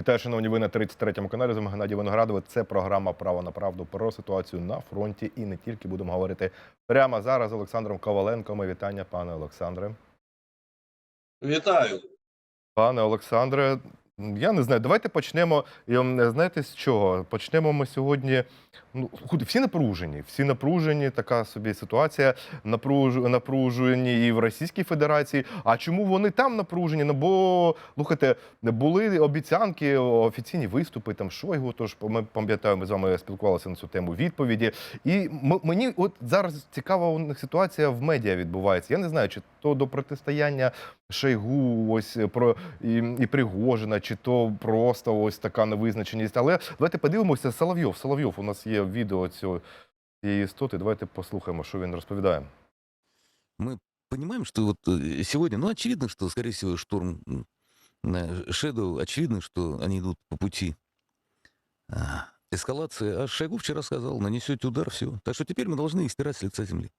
Вітаю, шановні, ви на 33-му каналі. З вами Геннадій Виноградове. Це програма Право на правду про ситуацію на фронті. І не тільки будемо говорити прямо зараз з Олександром Коваленко. Ми вітання, пане Олександре. Вітаю. Пане Олександре, я не знаю. Давайте почнемо. ем, Знаєте з чого? Почнемо ми сьогодні. Ну, всі напружені, всі напружені, така собі ситуація. Напруж... Напружені і в Російській Федерації. А чому вони там напружені? Ну бо слухайте, були обіцянки, офіційні виступи там Шойгу. Тож ми пам'ятаємо, ми з вами спілкувалися на цю тему відповіді. І мені от зараз цікава у них ситуація в медіа відбувається. Я не знаю, чи то до протистояння Шойгу, ось про і, і Пригожина, чи то просто ось така невизначеність. Але давайте подивимося. Соловйов. Соловйов, у нас є відео цього цієї істоти. Давайте послухаємо, що він розповідає. мы понимаем, что вот э, сегодня, ну, очевидно, что, скорее всего, штурм м, на Shadow, очевидно, что они идут по пути а, эскалации. А Шойгу вчера сказал, нанесете удар, все. Так что теперь мы должны их стирать с лица земли.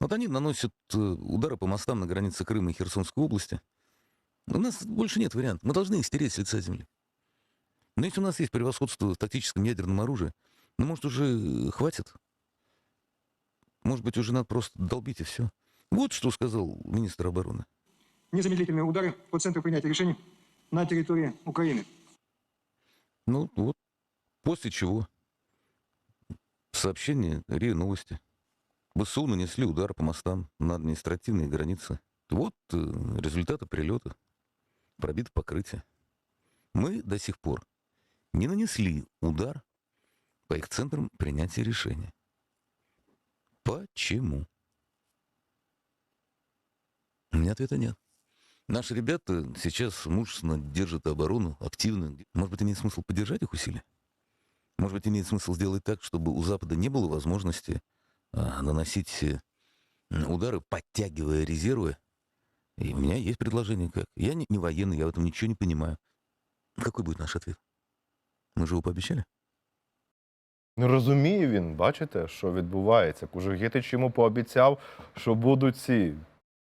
Вот они наносят э, удары по мостам на границе Крыма и Херсонской области. У нас больше нет вариантов. Мы должны их стереть с лица земли. Но если у нас есть превосходство в тактическом ядерном оружии, ну, может, уже э, хватит? Может быть, уже надо просто долбить и все. Вот что сказал министр обороны. незамедлительные удары по центру принятия решений на территории Украины. Ну вот, после чего сообщение РИА Новости. ВСУ нанесли удар по мостам на административные границы. Вот э, результаты прилета. Пробито покрытие. Мы до сих пор не нанесли удар по их центрам принятия решения. Почему? У меня ответа нет. Наши ребята сейчас мужественно держат оборону, активно. Может быть, имеет смысл поддержать их усилия? Может быть, имеет смысл сделать так, чтобы у Запада не было возможности а, наносить э, удары, подтягивая резервы? И у меня есть предложение как. Я не, не военный, я в этом ничего не понимаю. Какой будет наш ответ? Мы же его пообещали? Не розуміє він, бачите, що відбувається. Кужугетич йому пообіцяв, що будуть ці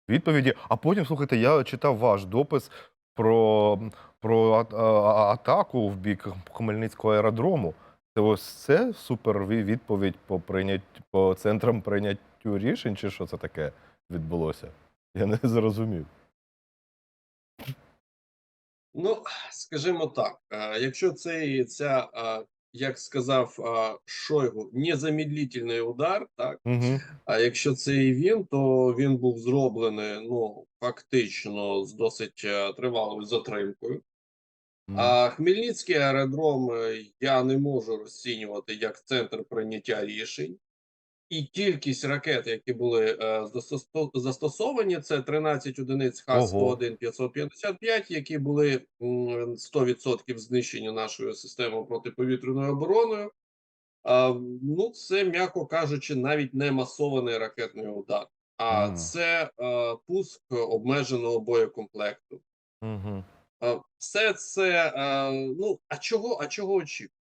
відповіді. А потім, слухайте, я читав ваш допис про, про а- а- атаку в бік Хмельницького аеродрому. Це ось це супер відповідь по прийнять по центрам прийняттю рішень, чи що це таке відбулося? Я не зрозумів. Ну, скажімо так, е, якщо цей ця, е, як сказав е, Шойгу, незамедлительний удар, так Угу. а якщо це і він, то він був зроблений ну фактично з досить тривалою затримкою. А Хмельницький аеродром я не можу розцінювати як центр прийняття рішень. І кількість ракет, які були е, застосовані, це 13 одиниць Х-101 555, які були 100% знищені нашою системою протиповітряною обороною. Ну, це, м'яко кажучи, навіть не масований ракетний удар, а Мгм. це е, пуск обмеженого боєкомплекту. Угу. Е, Все це, е, ну, а чого, а чого очікувати?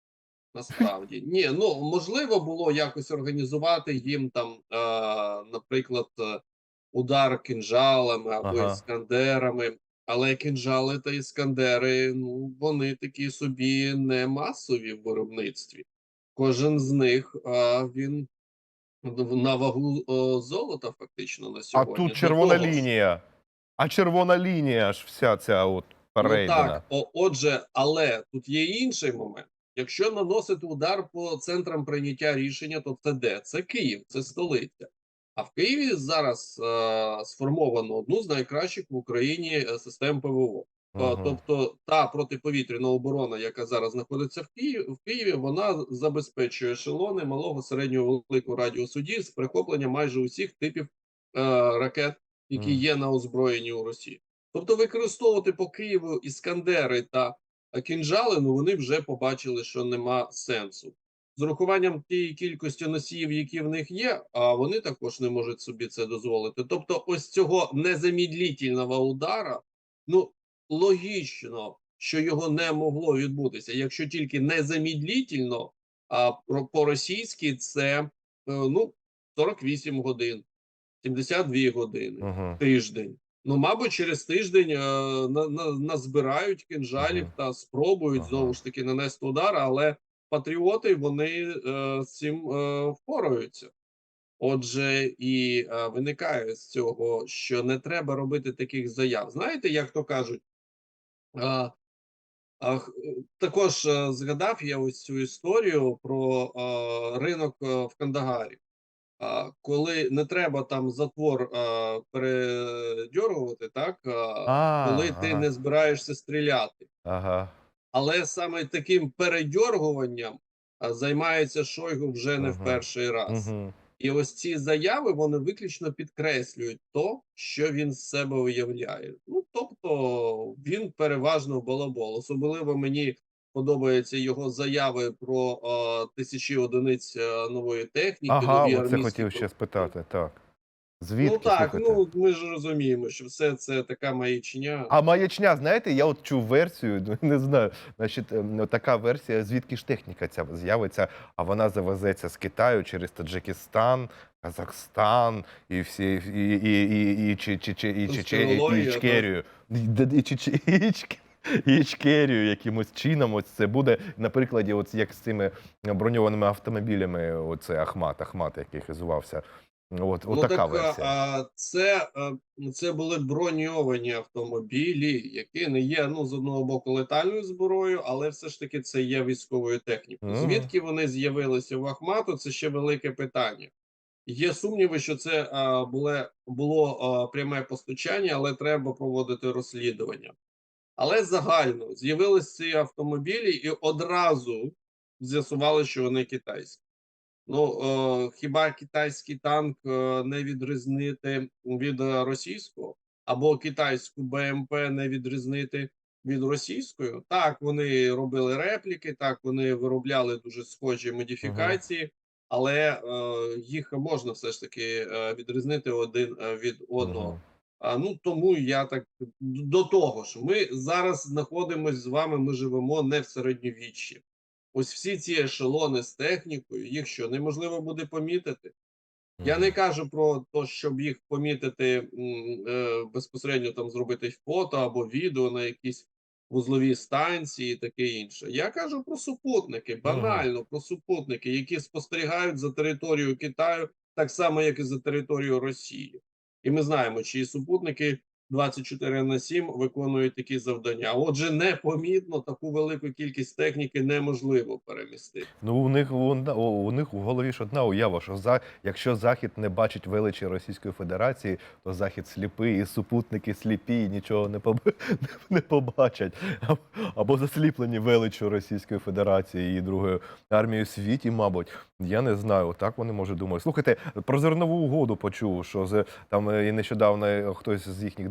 Насправді, ні, ну можливо було якось організувати їм там, е, наприклад, е, удар кінжалами або Ага. іскандерами, але кінжали та іскандери, ну вони такі собі не масові в виробництві. Кожен з них е, він на вагу е, золота, фактично на сьогодні. А тут червона лінія. А червона лінія ж вся ця от Ну так, о, отже, але тут є інший момент. Якщо наносити удар по центрам прийняття рішення, то це де? Це Київ, це столиця. А в Києві зараз е, сформовано одну з найкращих в Україні е, систем ПВО. Е, Мгм. Тобто та протиповітряна оборона, яка зараз знаходиться в Києві, в Києві, вона забезпечує ешелони малого, середнього, великого радіусу дій з прихопленням майже усіх типів е, ракет, які Мгм. є на озброєнні у Росії. Тобто використовувати по Києву іскандери та е, кінжали, ну вони вже побачили, що нема сенсу. З урахуванням тієї кількості носіїв, які в них є, а вони також не можуть собі це дозволити. Тобто, ось цього незамедлительного удара, ну логічно, що його не могло відбутися, якщо тільки незамедлительно, а по-російськи це е, ну 48 годин, 72 години Мгм. тиждень. Ну, мабуть, через тиждень е, на, на, назбирають кинжалів Мгм. та спробують Ага. знову ж таки нанести удар, але патріоти вони е, з цим е, впораються. Отже, і е, виникає з цього, що не треба робити таких заяв. Знаєте, як то кажуть? А, е, також е, згадав я ось цю історію про е, ринок е, в Кандагарі. А, коли не треба там затвор е, передьоргувати, так? А, коли ти не збираєшся стріляти. Ага. Але саме таким передьоргуванням займається Шойгу вже не в перший раз. Угу. І ось ці заяви вони виключно підкреслюють то, що він з себе уявляє. Ну тобто він переважно балабол. Особливо мені подобаються його заяви про е, тисячі одиниць е, нової техніки. Ага, нові армійські хотів ще спитати. Так. Звідки? Ну так, слухайте? ну ми ж розуміємо, що все це така маячня. А маячня, знаєте, я от чув версію, ну, не знаю. Значить, ем, така версія, звідки ж техніка ця з'явиться, а вона завезеться з Китаю через Таджикистан, Казахстан і всі і, і, і, і, і, чи, Ічкерію. Якимось чином. Ось це буде на прикладі, от як з цими броньованими автомобілями. Оце Ахмат, Ахмат, який хизувався. От, от така так, версія. а, це, це були броньовані автомобілі, які не є ну з одного боку летальною зброєю, але все ж таки це є військовою технікою. Мгм. Звідки вони з'явилися в Ахмату? Це ще велике питання. Є сумніви, що це а, було, було а, пряме постачання, але треба проводити розслідування. Але загально з'явилися ці автомобілі і одразу з'ясували, що вони китайські. Ну е, хіба китайський танк е, не відрізнити від російського, або китайську БМП не відрізнити від російської? Так, вони робили репліки, так вони виробляли дуже схожі модифікації, але е, їх можна все ж таки е, відрізнити один е, від одного. А ну тому я так до того ж, ми зараз знаходимося з вами. Ми живемо не в середньовіччі. Ось всі ці ешелони з технікою, їх що неможливо буде помітити. Я не кажу про те, щоб їх помітити е, безпосередньо там зробити фото або відео на якісь вузлові станції, і таке інше. Я кажу про супутники, банально про супутники, які спостерігають за територією Китаю, так само як і за територією Росії. І ми знаємо, чиї супутники 24 на 7 виконують такі завдання. Отже, непомітно таку велику кількість техніки неможливо перемістити. Ну, у них о, у них у голові ж одна уява, що за якщо Захід не бачить величі Російської Федерації, то Захід сліпий, і супутники сліпі, і нічого не, поб... не побачать. Або- засліплені величчю Російської Федерації і другої армії в світі, мабуть. Я не знаю, так вони може думають. Слухайте, про зернову угоду почув, що з там е, і нещодавно хтось з їхніх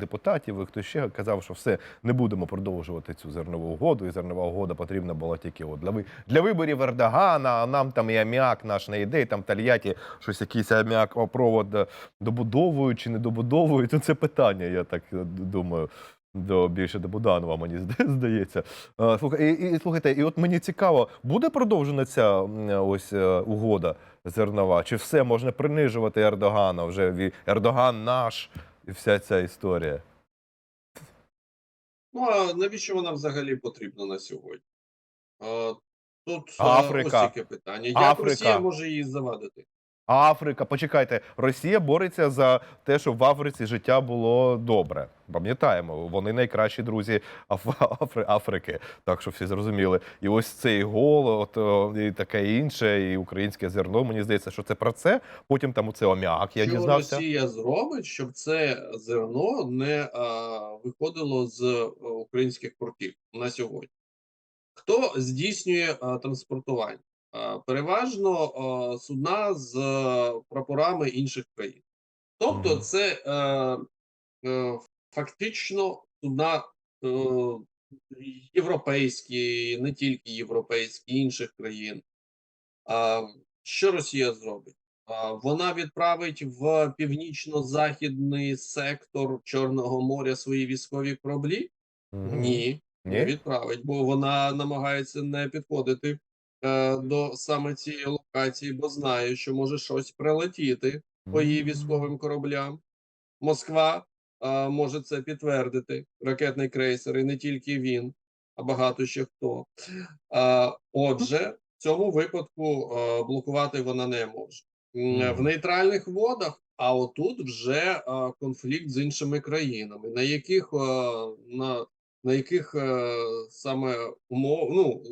і хтось ще казав, що все не будемо продовжувати цю зернову угоду, і зернова угода потрібна була тільки от для ви для виборів Ердогана, а нам там і аміак наш не йде, і там Тольятті щось якийсь аміак провод е, добудовують чи не добудовують. Ну це питання, я так е, думаю. До більше до Буданова, мені здається. Е, Слухай, і, і слухайте, і от мені цікаво, буде продовжена ця ось угода зернова? Чи все можна принижувати Ердогана? Вже Ердоган наш і вся ця історія. Ну а навіщо вона взагалі потрібна на сьогодні? А, тут Африка. ось таке питання. Як Африка. Росія може її завадити? Африка, почекайте, Росія бореться за те, щоб в Африці життя було добре. Пам'ятаємо, вони найкращі друзі Афри- Африки. Так що всі зрозуміли. І ось цей гол, от о, і таке інше, і українське зерно. Мені здається, що це про це. Потім там оце ом'як. Я що дізнався. Росія зробить, щоб це зерно не а, виходило з українських портів на сьогодні? Хто здійснює а, транспортування? А, переважно судна з прапорами інших країн. Тобто, це е, е, фактично судна е, європейські, не тільки європейські, інших країн. Що Росія зробить? Вона відправить в північно-західний сектор Чорного моря свої військові кораблі? Мгм. Ні, не відправить, бо вона намагається не підходити е, до саме цієї локації, бо знає, що може щось прилетіти по її військовим кораблям. Москва а, може це підтвердити. Ракетний крейсер, і не тільки він, а багато ще хто. А, отже, в цьому випадку а, блокувати вона не може. В нейтральних водах, а отут вже а, конфлікт з іншими країнами, на яких а, на, на яких е, саме умов, ну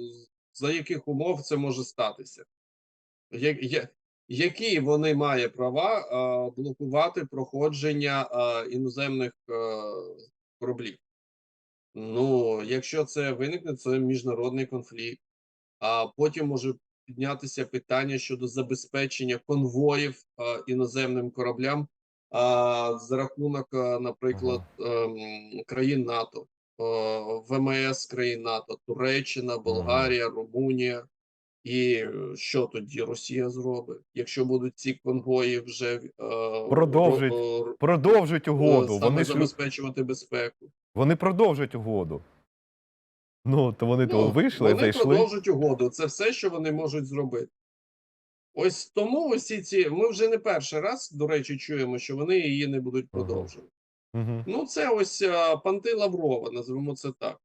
за яких умов це може статися? Я, я, які вони мають права а, блокувати проходження а, іноземних а, кораблів? Ну, якщо це виникне, це міжнародний конфлікт. А потім може піднятися питання щодо забезпечення конвоїв а, іноземним кораблям а, за рахунок, а, наприклад, ем, країн НАТО, а, ВМС країн НАТО, Туреччина, Болгарія, Румунія. І е, що тоді Росія зробить, якщо будуть ці конвої вже е, Продовжить ро- ро- е, угоду. Вони забезпечувати безпеку? вони продовжують угоду. Ну, то вони то Ну, вийшли, вони зайшли. продовжують угоду. Це все, що вони можуть зробити. Ось тому усі ці. Ми вже не перший раз, до речі, чуємо, що вони її не будуть продовжувати. Угу. Ну, це ось а, панти Лаврова, назвемо це так.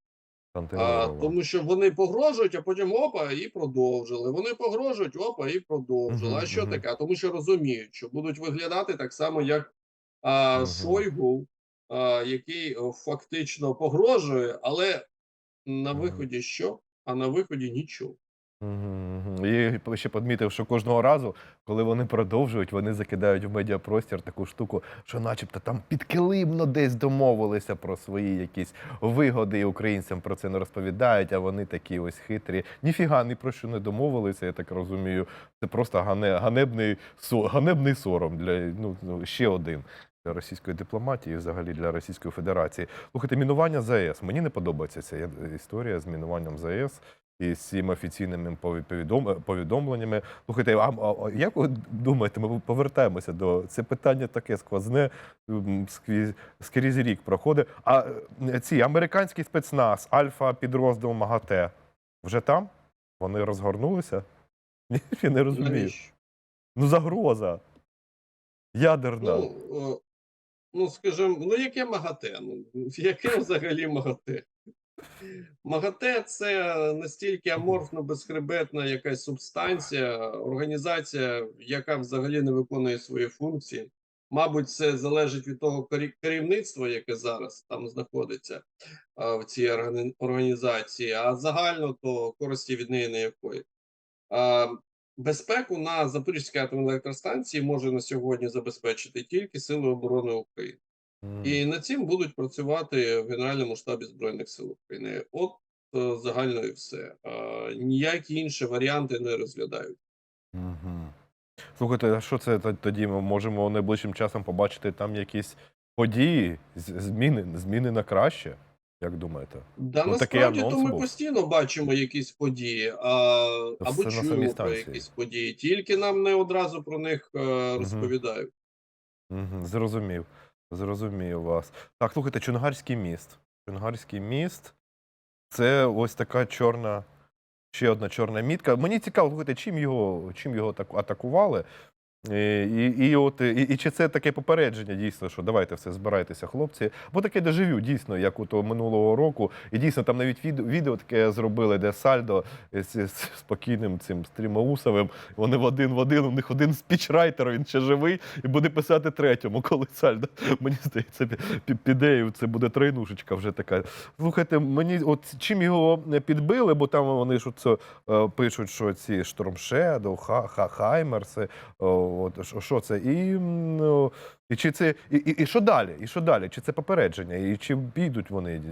А, тому що вони погрожують, а потім опа, і продовжили. Вони погрожують, опа, і продовжили. Мгм, а що мгм. таке? Тому що розуміють, що будуть виглядати так само, як а, Мгм. Шойгу, а, який фактично погрожує, але на Мгм. виході що? А на виході нічого. Угу. І ще помітив, що кожного разу, коли вони продовжують, вони закидають в медіапростір таку штуку, що начебто там підкилимно десь домовилися про свої якісь вигоди, і українцям про це не розповідають, а вони такі ось хитрі. Ніфіга ні про що не домовилися, я так розумію. Це просто ганебний, ганебний сором для ну, ну, ще один. Для російської дипломатії, взагалі для Російської Федерації. Слухайте, мінування ЗАЕС. Мені не подобається ця е, історія з мінуванням ЗАЕС і з цими офіційними повідом- повідомленнями. Слухайте, а, а- а як ви думаєте, ми повертаємося до це питання таке сквозне, скрізь, скрізь рік проходить. А е, ці американський спецназ, альфа підрозділ МАГАТЕ, вже там? Вони розгорнулися? Ні, я не розумію. Ну, загроза. Ядерна. Ну, ну скажімо, ну яке МАГАТЕ? Ну, яке взагалі МАГАТЕ? МАГАТЕ це настільки аморфно безхребетна якась субстанція, організація, яка взагалі не виконує свої функції. Мабуть, це залежить від того керівництва, яке зараз там знаходиться а, в цій організації, а загально то користі від неї ніякої. А, Безпеку на Запорізькій атомній електростанції може на сьогодні забезпечити тільки Сили оборони України. І над цим будуть працювати в Генеральному штабі Збройних сил України. От е, загально і все. Ніякі інші варіанти не розглядають. Мгм. Слухайте, а що це тоді? Ми можемо найближчим часом побачити там якісь події, зміни, зміни на краще? Як думаєте? Да Ну, насправді то ми був. постійно бачимо якісь події, а, або на самій чуємо про якісь події. Тільки нам не одразу про них е, розповідають. Угу, зрозумів. Зрозумів вас. Так, слухайте, Чунгарський міст. Чунгарський міст це ось така чорна, ще одна чорна мітка. Мені цікаво, слухайте, чим його, чим його так атакували. І, і, і, от, і, і чи це таке попередження дійсно, що давайте все збирайтеся, хлопці. Бо таке дежавю, дійсно, як у того минулого року. І дійсно там навіть відео, відео таке зробили, де Сальдо з, з спокійним цим стрімоусовим. Вони в один в один, у них один спічрайтер, він ще живий, і буде писати третьому, коли Сальдо. Мені здається, пі- пі- піде, і це буде тройнушечка вже така. Слухайте, мені от чим його підбили, бо там вони ж це е, пишуть, що ці Shadow, Ха, Ха, Хаймерси, от що- це? І, ну, і чи це і, і, і що далі? І що далі? Чи це попередження? І чи підуть вони,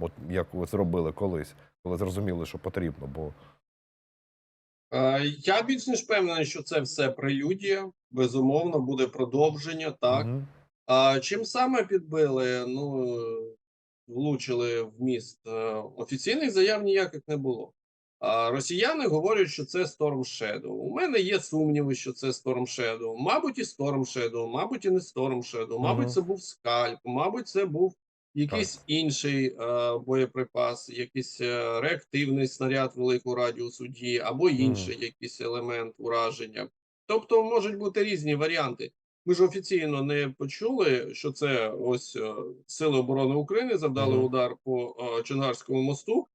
от як зробили колись, коли зрозуміли, що потрібно? Бо Е, Я більш ніж впевнений, що це все прелюдія. Безумовно, буде продовження. Так. Мгм. А чим саме підбили? Ну влучили в міст. Е, Офіційних заяв ніяких не було. А росіяни говорять, що це Storm Shadow. У мене є сумніви, що це Storm Shadow. Мабуть, і Storm Shadow, мабуть, і не Storm Shadow, мабуть, Мгм. це був скальп, мабуть, це був якийсь інший е, боєприпас, якийсь е, реактивний снаряд великого радіусу дії, або інший якийсь елемент ураження. Тобто можуть бути різні варіанти. Ми ж офіційно не почули, що це ось е, Сили оборони України завдали Мгм. удар по е, Чонгарському мосту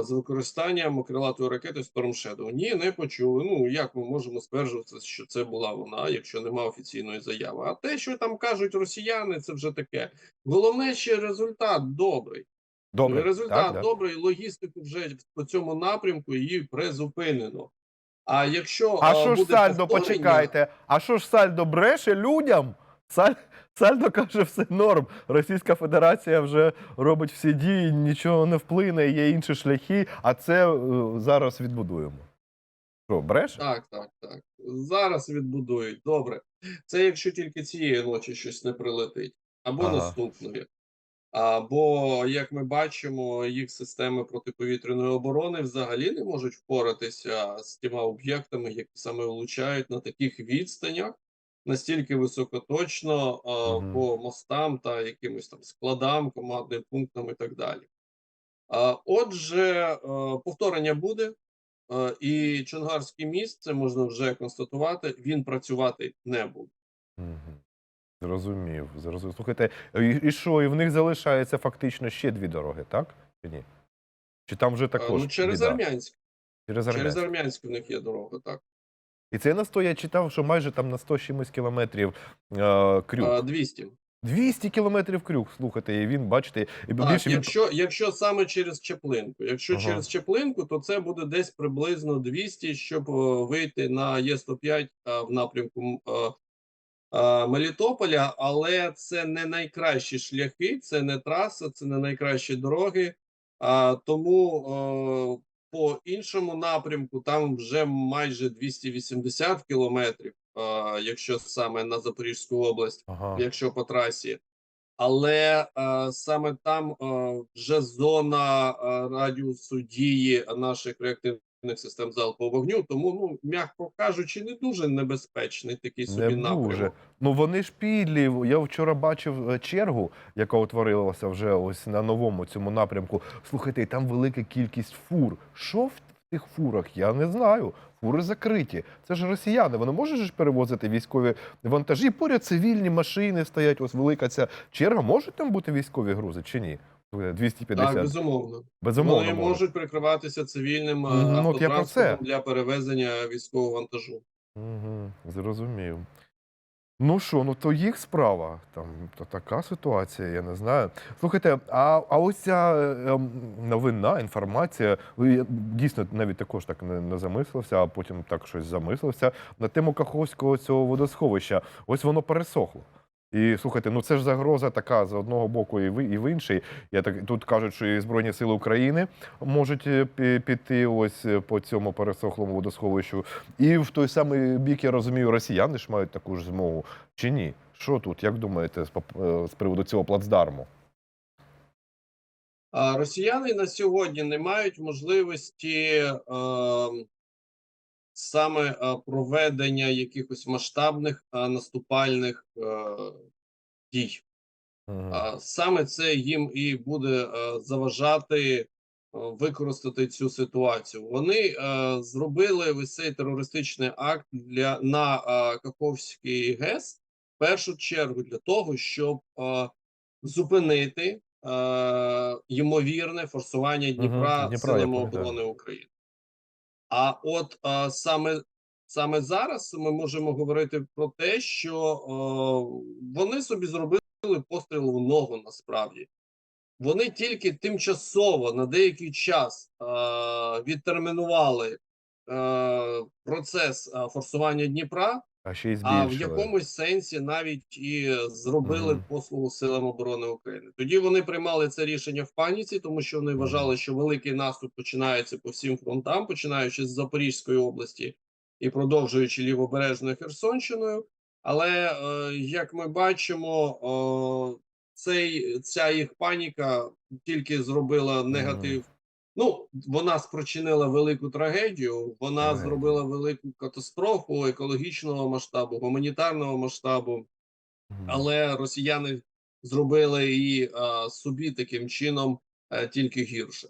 з використанням крилатої ракети Storm Shadow. Ні, не почули. Ну як ми можемо стверджувати, що це була вона, якщо нема офіційної заяви? А те, що там кажуть росіяни, це вже таке. Головне, ще результат добрий. Добре, результат так, да. добрий, логістику вже по цьому напрямку її призупинено. А якщо А що ж Сальдо, повторення- почекайте, а що ж Сальдо бреше людям? Саль... Сальдо каже, все норм. Російська Федерація вже робить всі дії, нічого не вплине, є інші шляхи, а це е, зараз відбудуємо. Що, бреше? Так, так, так. Зараз відбудують. Добре. Це якщо тільки цієї ночі щось не прилетить, або Ага. наступної. Або, як ми бачимо, їх системи протиповітряної оборони взагалі не можуть впоратися з тими об'єктами, які саме влучають на таких відстанях, настільки високоточно а, Мгм. по мостам та якимось там складам, командним пунктам і так далі. А, Отже, е, повторення буде. Е, І Чонгарський міст, це можна вже констатувати, він працювати не буде. Мгм. Зрозумів, зрозумів. Слухайте, і, що, і в них залишається фактично ще дві дороги, так? Чи ні? Чи там вже Е, також Ну, через? Армянськ. Через Через Армянськ. Армянськ в них є дорога, так. І це на 100, я читав, що майже там на 100 чимось кілометрів е, крюк. А, 200. 200 кілометрів крюк, слухайте, і він, бачите, і Так, більше якщо, якщо саме через Чеплинку. Якщо Ага. через Чеплинку, то це буде десь приблизно 200, щоб е, вийти на Є105 е, в напрямку е, Мелітополя, але це не найкращі шляхи, це не траса, це не найкращі дороги. А, тому по іншому напрямку там вже майже 280 кілометрів, е, якщо саме на Запорізьку область Ага. якщо по трасі. Але е, саме там е, вже зона е, радіусу дії наших реактивних систем залпового вогню, тому, ну, м'яко кажучи, не дуже небезпечний такий собі Не дуже. Ну вони ж підлі. Я вчора бачив е, чергу, яка утворилася вже ось на новому цьому напрямку. Слухайте, там велика кількість фур. Що в тих фурах? Я не знаю. Фури закриті. Це ж росіяни. Вони можуть ж перевозити військові вантажі. Поряд цивільні машини стоять. Ось велика ця черга. Можуть там бути військові грузи чи ні? Слухайте, 250. Так, безумовно. Безумовно. Вони можуть. прикриватися цивільним е, Ну, про це. для перевезення військового вантажу. Угу, зрозумів. Ну що, ну то їх справа. Там то така ситуація, я не знаю. Слухайте, а, а ось ця е, ем, новина, інформація, я дійсно навіть також так не, не замислився, а потім так щось замислився на тему Каховського цього водосховища. Ось воно пересохло. І слухайте, ну це ж загроза така з одного боку і в, і в інший. Я так тут кажуть, що і Збройні Сили України можуть е, піти ось е, по цьому пересохлому водосховищу. І в той самий бік, я розумію, росіяни ж мають таку ж змогу. Чи ні? Що тут, як думаєте, з, е, приводу цього плацдарму? Росіяни на сьогодні не мають можливості е, саме е, проведення якихось масштабних е, наступальних е, дій. Мгм. А саме це їм і буде заважати використати цю ситуацію. Вони зробили ось цей терористичний акт для на Каховський ГЕС в першу чергу для того, щоб зупинити ймовірне форсування Дніпра, Дніпра, силами оборони України. А от е, саме саме зараз ми можемо говорити про те, що е, вони собі зробили постріл в ногу насправді. Вони тільки тимчасово на деякий час е, відтермінували е, процес форсування Дніпра, А ще й а в якомусь сенсі навіть і зробили Мгм. послугу силам оборони України. Тоді вони приймали це рішення в паніці, тому що вони вважали, що великий наступ починається по всім фронтам, починаючи з Запорізької області і продовжуючи лівобережною Херсонщиною. Але е, як ми бачимо, е, цей ця їх паніка тільки зробила негатив. Ну, вона спричинила велику трагедію, вона Трагедію. зробила велику катастрофу екологічного масштабу, гуманітарного масштабу. Але росіяни зробили і а, собі таким чином а, тільки гірше.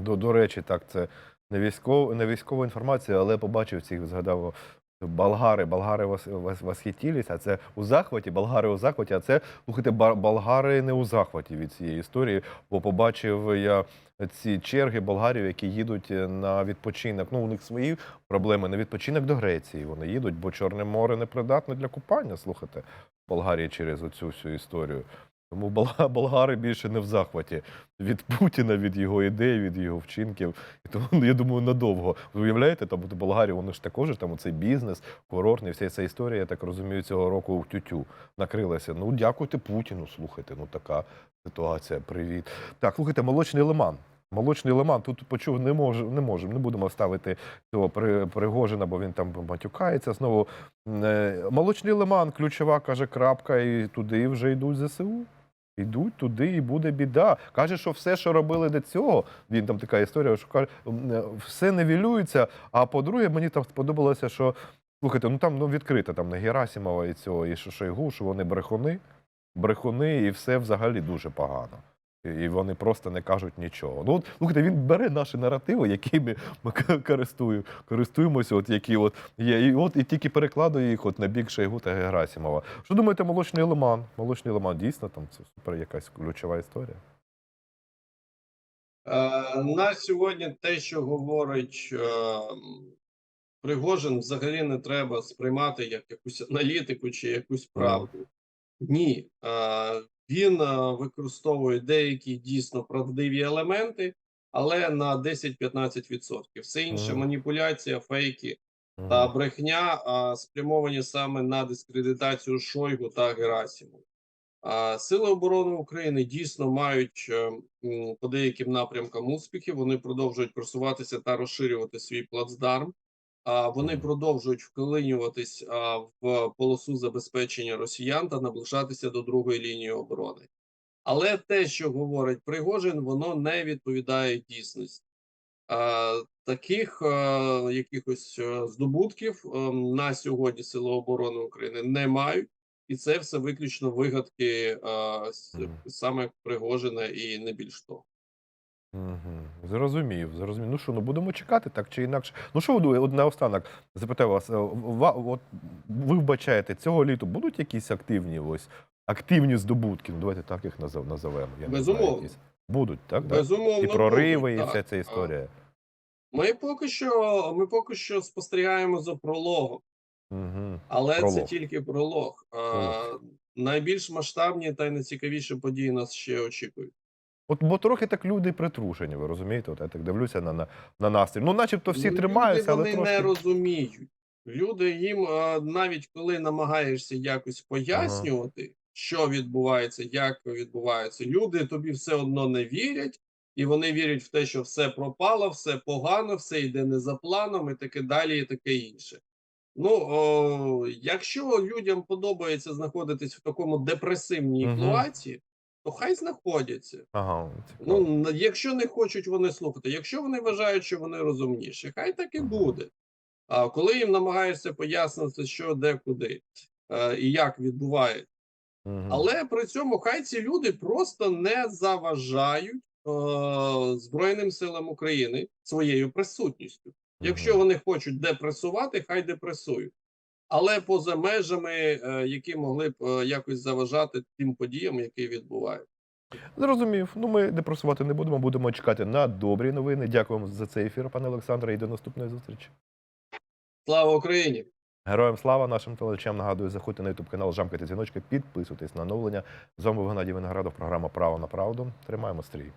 До, до речі, так, це не, військов, не військова інформація, але побачив цих, згадав Болгари, болгари вос, вос, а це у захваті, болгари у захваті, а це, слухайте, болгари не у захваті від цієї історії, бо побачив я ці черги болгарів, які їдуть е, на відпочинок. Ну, у них свої проблеми на відпочинок до Греції. Вони їдуть, бо Чорне море не придатне для купання, слухайте, Болгарії через оцю всю історію. Тому болга- болгари більше не в захваті від Путіна, від його ідей, від його вчинків. І тому ну, я думаю, надовго. Ви уявляєте, там от Болгарія, вони ж також там цей бізнес, курортний, вся ця історія, я так розумію, цього року в тютю накрилася. Ну, дякуйте Путіну, слухайте. Ну така ситуація. Привіт. Так, слухайте, молочний лиман. Молочний лиман. Тут почув, не може, не можемо, не будемо ставити цього При- Пригожина, бо він там матюкається. Знову Е, молочний лиман, ключова каже крапка, і туди вже йдуть ЗСУ. Йдуть туди, і буде біда. Каже, що все, що робили до цього, він там така історія, що каже, е, все невілюється. А по-друге, мені там сподобалося, що слухайте, ну там ну, відкрито там на Герасімова і цього, і Шойгу, що вони брехуни, брехуни, і все взагалі дуже погано. І- вони просто не кажуть нічого. Ну, от, слухайте, він бере наші наративи, якими ми користую, користуємося, от які от є. І от і тільки перекладує їх от на бік Шойгу та Герасимова. Що думаєте, молочний лиман? Молочний лиман дійсно там це супер якась ключова історія. Е, на сьогодні те, що говорить е, Пригожин, взагалі не треба сприймати як якусь аналітику чи якусь правду. Ні, е, він е, використовує деякі дійсно правдиві елементи, але на 10-15%. Все інше маніпуляція, фейки та брехня спрямовані саме на дискредитацію Шойгу та Герасимова. А, Сили оборони України дійсно мають е, по деяким напрямкам успіхи. Вони продовжують просуватися та розширювати свій плацдарм. А вони продовжують вклинюватись в полосу забезпечення росіян та наближатися до другої лінії оборони. Але те, що говорить Пригожин, воно не відповідає дійсності. Таких якихось е, здобутків е, на сьогодні Сили оборони України не мають, і це все виключно вигадки саме Пригожина і не більш того. Угу. Зрозумів, зрозумів. Ну що, ну будемо чекати так чи інакше. Ну що ви наостанок запитаю вас, е, от ви вбачаєте, цього літу будуть якісь активні ось активні здобутки? Ну, давайте так їх назов, назовемо. Я не знаю, Будуть, так? Безумовно, І прориви, будуть, і так. вся ця історія. Ми поки що ми поки що спостерігаємо за прологом, Угу. але це тільки пролог. Пролог. Найбільш масштабні та найцікавіші події нас ще очікують. От бо трохи так люди притрушені, ви розумієте? От я так дивлюся на, на, на настрій. Ну, начебто всі Люди тримаються, але вони трошки. не розуміють. Люди їм навіть коли намагаєшся якось пояснювати, що відбувається, як відбувається, люди тобі все одно не вірять, і вони вірять в те, що все пропало, все погано, все йде не за планом, і таке далі, і таке інше. Ну, о, якщо людям подобається знаходитись в такому депресивній Мгм. ситуації, то хай знаходяться. Ага, цікаво. Ну, якщо не хочуть вони слухати, якщо вони вважають, що вони розумніші, хай так і буде. А коли їм намагаєшся пояснити, що де куди е, і як відбувається, але при цьому хай ці люди просто не заважають е, Збройним силам України своєю присутністю. Якщо вони хочуть депресувати, хай депресують. Але поза межами, е, які могли б е, якось заважати тим подіям, які відбуваються. Зрозумів. Ну, ми депресувати не будемо, будемо чекати на добрі новини. Дякуємо за цей ефір, пане Олександре, і до наступної зустрічі. Слава Україні! Героям слава нашим телечам. Нагадую, заходьте на ютуб канал, жамкайте дзвіночки, підписуйтесь на оновлення. З вами Геннадій Виноградов, програма Право на правду. Тримаємо стрій.